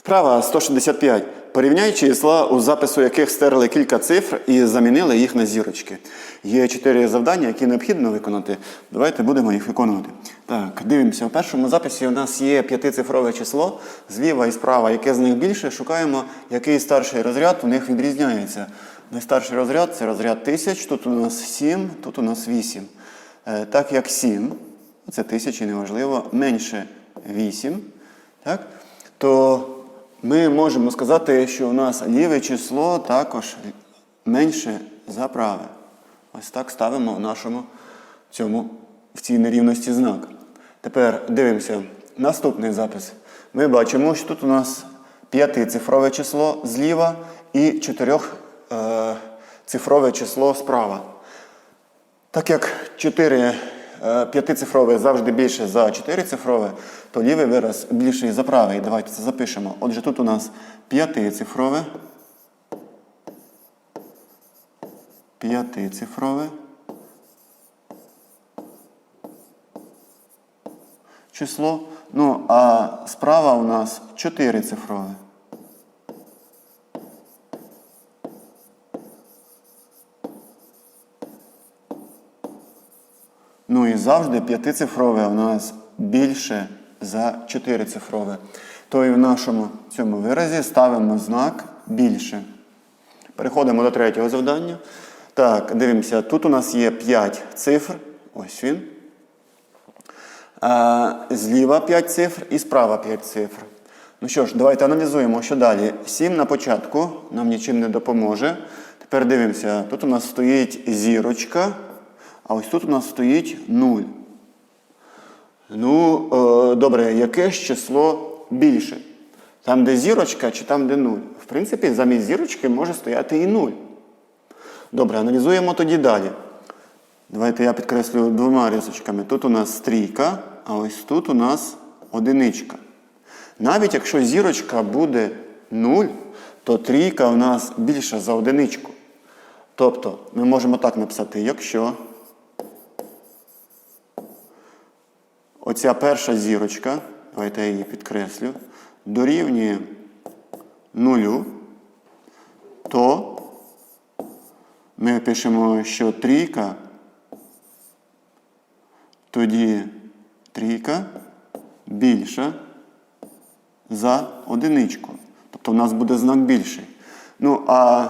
Вправа 165. Порівняй числа, у запису яких стерли кілька цифр і замінили їх на зірочки. Є чотири завдання, які необхідно виконати. Давайте будемо їх виконувати. Так, дивимося. У першому записі у нас є п'ятицифрове число зліва і справа. Яке з них більше? Шукаємо, який старший розряд у них відрізняється. Найстарший розряд це розряд тисяч. Тут у нас 7, тут у нас 8. Е, Так як 7, це тисячі, неважливо, менше 8, так, то ми можемо сказати, що у нас ліве число також менше за праве. Ось так ставимо в нашому цьому, в цій нерівності знак. Тепер дивимося. Наступний запис. Ми бачимо, що тут у нас п'ятицифрове число зліва і чотирьохцифрове число справа. Так як 4 е, п'ятицифрове завжди більше за 4-цифрове, то лівий вираз більший за правий. Давайте це запишемо. Отже, тут у нас п'ятицифрове. П'ятицифрове. Число. Ну, а справа у нас 4-цифрове. Ну і завжди п'ятицифрове у нас більше за чотирицифрове. То і в нашому цьому виразі ставимо знак більше. Переходимо до третього завдання. Так, дивимося, тут у нас є 5 цифр. Ось він. А, зліва 5 цифр і справа 5 цифр. Ну що ж, давайте аналізуємо, що далі. 7 на початку нам нічим не допоможе. Тепер дивимося, тут у нас стоїть зірочка, а ось тут у нас стоїть 0. Ну, е, добре, яке ж число більше? Там, де зірочка, чи там, де 0? В принципі, замість зірочки може стояти і 0. Добре, аналізуємо тоді далі. Давайте я підкреслю двома рисочками. Тут у нас стрійка, а ось тут у нас одиничка. Навіть якщо зірочка буде 0, то трійка у нас більша за одиничку. Тобто ми можемо так написати, якщо оця перша зірочка, давайте я її підкреслю, дорівнює нулю, то ми пишемо, що трійка, тоді трійка більша за одиничку. Тобто у нас буде знак більший. Ну, а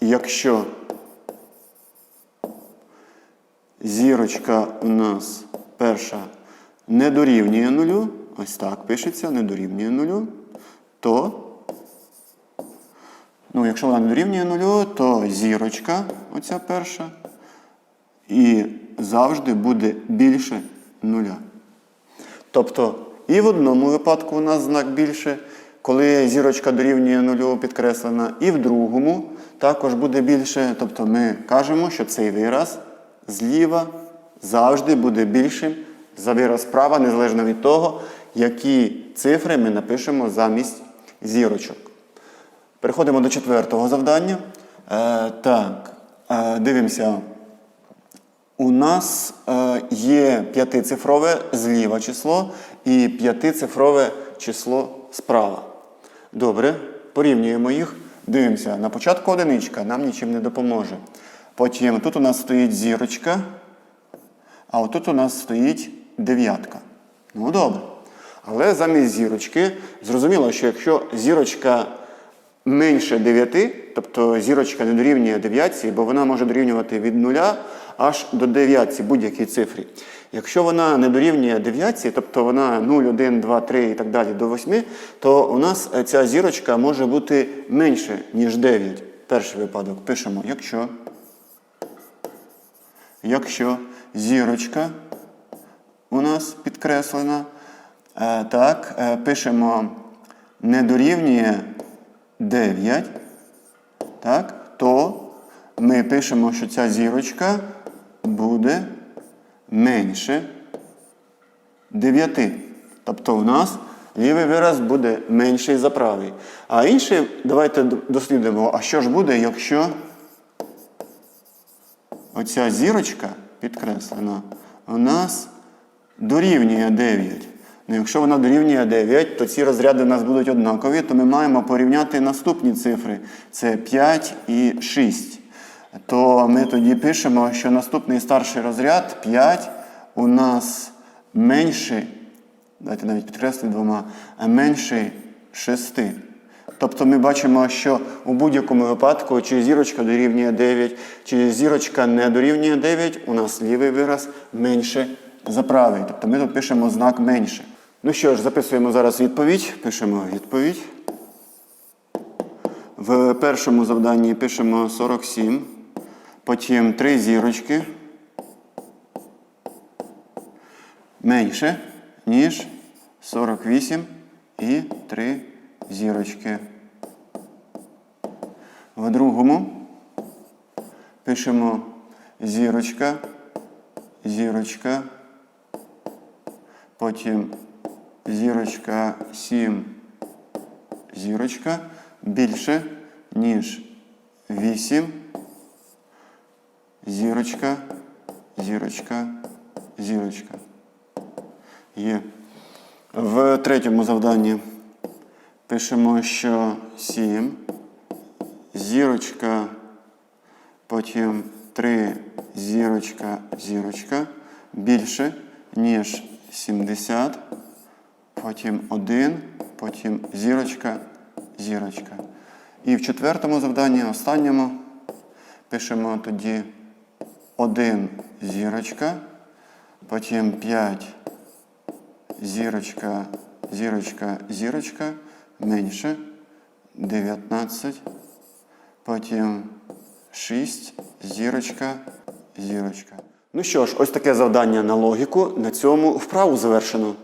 якщо зірочка у нас перша не дорівнює нулю, ось так пишеться, не дорівнює нулю, то, ну, якщо вона не дорівнює нулю, то зірочка, оця перша, і завжди буде більше нуля. Тобто і в одному випадку у нас знак більше, коли зірочка дорівнює нулю підкреслена, і в другому також буде більше. Тобто ми кажемо, що цей вираз зліва завжди буде більшим за вираз справа, незалежно від того, які цифри ми напишемо замість зірочок. Переходимо до четвертого завдання. Е, так, е, дивимося. У нас е, є п'ятицифрове зліва число і п'ятицифрове число справа. Добре, порівнюємо їх. Дивимося, на початку одиничка нам нічим не допоможе. Потім тут у нас стоїть зірочка, а отут у нас стоїть дев'ятка. Ну добре. Але замість зірочки, зрозуміло, що якщо зірочка менше 9, тобто зірочка не дорівнює 9, бо вона може дорівнювати від 0 аж до 9 будь-якій цифрі. Якщо вона не дорівнює 9, тобто вона 0, 1, 2, 3 і так далі до 8, то у нас ця зірочка може бути менше, ніж 9. Перший випадок пишемо, якщо, якщо зірочка у нас підкреслена, е, так, е, пишемо не дорівнює 9, так, то ми пишемо, що ця зірочка буде менше 9. Тобто в нас лівий вираз буде менший за правий. А інший, давайте дослідимо, а що ж буде, якщо оця зірочка підкреслена у нас дорівнює 9. Ну, якщо вона дорівнює 9, то ці розряди у нас будуть однакові, то ми маємо порівняти наступні цифри. Це 5 і 6. То ми тоді пишемо, що наступний старший розряд 5 у нас менший, давайте навіть підкреслю двома, а менший 6. Тобто ми бачимо, що у будь-якому випадку, чи зірочка дорівнює 9, чи зірочка не дорівнює 9, у нас лівий вираз менше за правий. Тобто ми тут пишемо знак менше. Ну що ж, записуємо зараз відповідь. Пишемо відповідь. В першому завданні пишемо 47, потім 3 зірочки. Менше, ніж 48 і 3 зірочки. В другому пишемо зірочка, зірочка, потім зірочка 7, зірочка більше, ніж 8, зірочка, зірочка, зірочка. Є. В третьому завданні пишемо, що 7, зірочка, потім 3, зірочка, зірочка більше, ніж 70, потім 1, потім зірочка, зірочка. І в четвертому завданні, останньому, пишемо тоді 1 зірочка, потім 5 зірочка, зірочка, зірочка менше 19, потім 6, зірочка, зірочка. Ну що ж, ось таке завдання на логіку. На цьому вправу завершено.